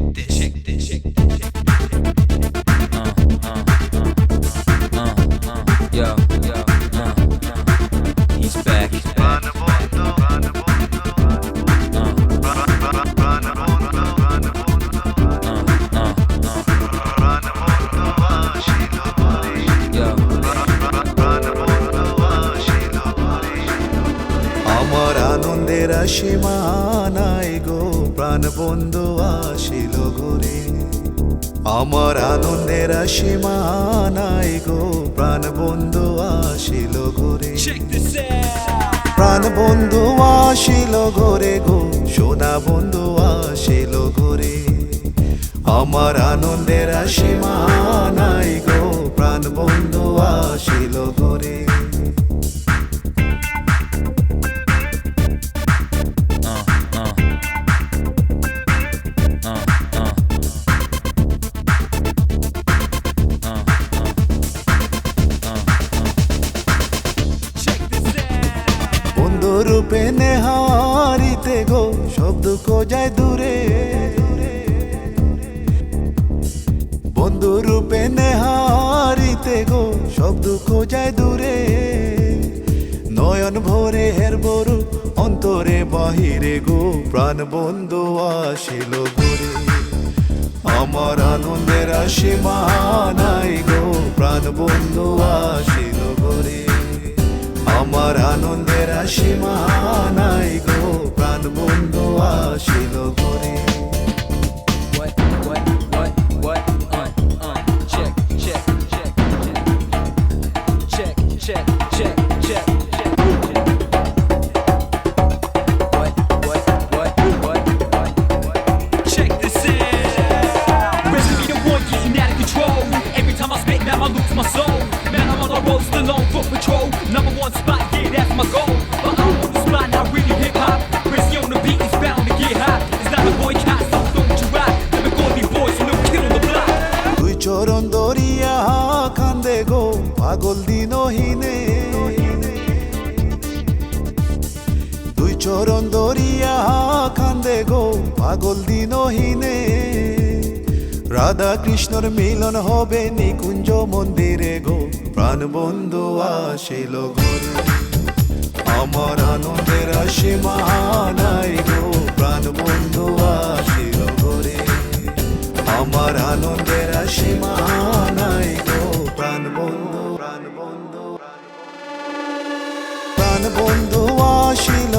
shake this, shake this, shake this. আমার আনন্দের সীমানায় গো প্রাণ বন্ধু আসিল গোরে আমার আনন্দের সীমা নাই গো প্রাণ বন্ধু আসিল Check প্রাণ বন্ধু আসিল ঘরে গো সোনা বন্ধু আসিল ঘরে। আমার আনন্দের সীমা নাই গো প্রাণ বন্ধু আসিল ঘরে। রূপে নেহারিতে গো, শব্দ যায় দূরে। বন্ধু রূপে নেহারিতে গো, শব্দ যায় দূরে। নয়ন ভরে হের বরু, অন্তরে বাহিরে গো, প্রাণ বন্ধু আসিল ঘুরে। আমার আনন্দের সীমা নাই গো, প্রাণ বন্ধু আসিল ঘুরে। আমার আনন্দের সীমা নাই গো প্রাণ বন্ধু আসিল দিনহীনে। দুই চরণ দরিয়া কান্দে গো পাগল দিনহীনে। রাধা কৃষ্ণর মিলন হবে নিকুঞ্জ মন্দিরে গো। প্রাণ বন্ধু আসিল আমার আনন্দের নাই গো। প্রাণ বন্ধু আসিল আমার আনন্দের সীমা বন্ধু প্রাণ বন্ধু আসিল